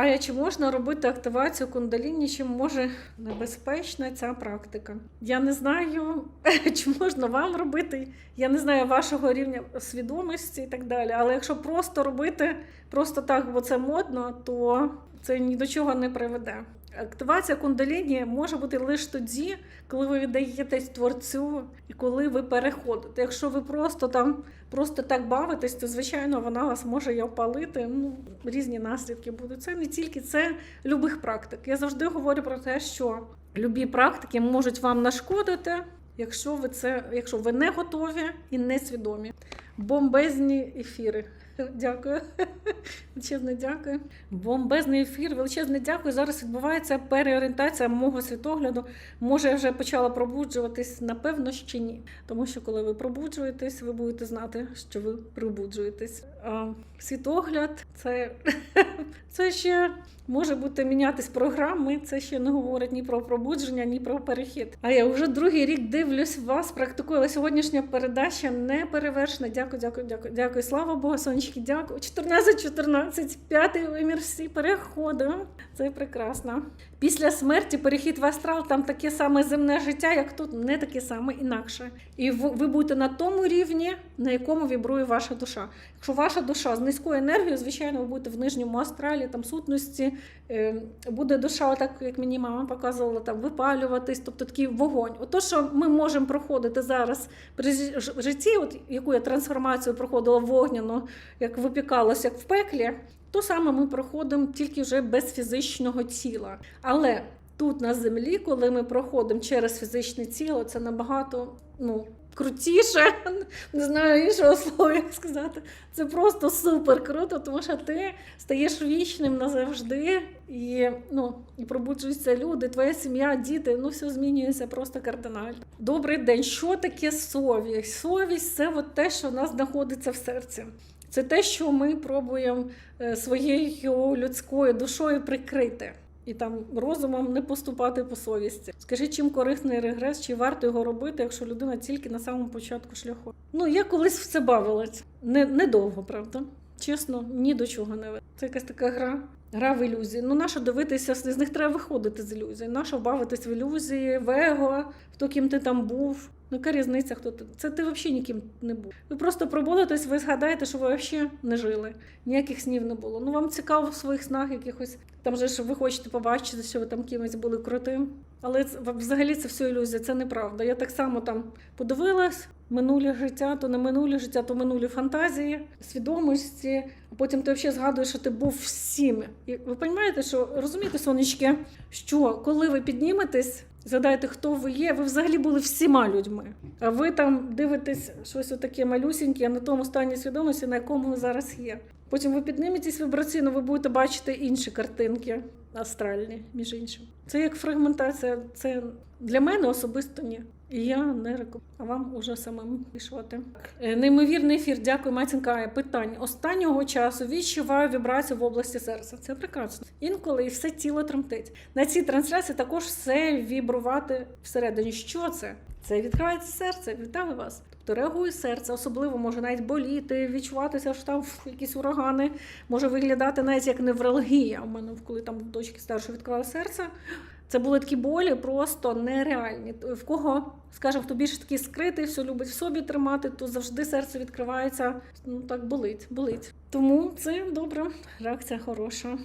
А чи можна робити активацію кундаліні, чи може небезпечна ця практика? Я не знаю, чи можна вам робити. Я не знаю вашого рівня свідомості і так далі. Але якщо просто робити просто так, бо це модно, то це ні до чого не приведе. Активація кундаліні може бути лише тоді, коли ви віддаєтесь творцю і коли ви переходите. Якщо ви просто там просто так бавитесь, то звичайно вона вас може і опалити. Ну, різні наслідки будуть. Це не тільки це любих практик. Я завжди говорю про те, що любі практики можуть вам нашкодити, якщо ви це, якщо ви не готові і не свідомі. Бомбезні ефіри. Дякую. Величезне дякую. Бомбезний ефір. Величезне дякую. Зараз відбувається переорієнтація мого світогляду. Може, я вже почала пробуджуватись? Напевно, ще ні. Тому що коли ви пробуджуєтесь, ви будете знати, що ви пробуджуєтесь. А світогляд це, це ще може бути мінятись програми. Це ще не говорить ні про пробудження, ні про перехід. А я вже другий рік дивлюсь вас, практикую. Але сьогоднішня передача не перевершена. Дякую, дякую, дякую. Дякую. Слава Богу, сонечки, дякую. 14, 14, п'ятий вимір, всі переходи. Це прекрасно. Після смерті перехід в астрал, там таке саме земне життя, як тут, не таке саме інакше. І ви будете на тому рівні, на якому вібрує ваша душа. Якщо ваша душа з низькою енергією, звичайно, ви будете в нижньому астралі, там сутності, е, буде душа, так як мені мама показувала, там випалюватись, тобто такий вогонь. Ото, що ми можемо проходити зараз при житті, от яку я трансформацію проходила вогняну, як випікалося, як в пеклі, то саме ми проходимо тільки вже без фізичного тіла. Але тут на землі, коли ми проходимо через фізичне тіло, це набагато ну, крутіше. Не знаю іншого слова, як сказати. Це просто супер круто, тому що ти стаєш вічним назавжди, і, ну, і пробуджуються люди, твоя сім'я, діти, ну все змінюється просто кардинально. Добрий день. Що таке совість? Совість це от те, що в нас знаходиться в серці. Це те, що ми пробуємо е, своєю людською душою прикрити. І там розумом не поступати по совісті. Скажіть, чим корисний регрес, чи варто його робити, якщо людина тільки на самому початку шляху? Ну, я колись в це бавилась. Не, недовго, правда? Чесно, ні до чого не веде. Це якась така гра. Гра в ілюзії. Ну, нащо дивитися, з них треба виходити з ілюзії. Нащо бавитись в ілюзії, в его, хто ким ти там був. Ну, яка різниця, хто ти? Це ти взагалі ніким не був. Ви просто пробудетесь, ви згадаєте, що ви взагалі не жили. Ніяких снів не було. Ну вам цікаво в своїх снах якихось. Там же ж ви хочете побачити, що ви там кимось були крутим. Але це, взагалі це все ілюзія, це неправда. Я так само там подивилась. Минуле життя, то не минуле життя, то минулі фантазії, свідомості. А потім ти взагалі згадуєш, що ти був всім. І ви розумієте, що розумієте, сонечки, що коли ви підніметесь, згадаєте, хто ви є, ви взагалі були всіма людьми. А ви там дивитесь щось отаке малюсіньке на тому стані свідомості, на якому ви зараз є. Потім ви підніметесь вібраційно, ви будете бачити інші картинки астральні, між іншим. Це як фрагментація. Це для мене особисто ні. І я не рекомендую. А вам уже самим вирішувати. Е, Неймовірний ефір. Дякую, матінка. Ая. Питання. Останнього часу відчуваю вібрацію в області серця. Це прекрасно. Інколи і все тіло тремтить. На цій трансляції також все вібрувати всередині. Що це? Це відкривається серце. Вітаю вас. Тобто реагує серце, особливо може навіть боліти, відчуватися, що там якісь урагани, може виглядати навіть як невралгія. У мене, коли там дочки старшої відкривала серце, це були такі болі просто нереальні. В кого, скажімо, хто більше такий скритий, все любить в собі тримати, то завжди серце відкривається. Ну так болить, болить. Тому це добре, реакція хороша.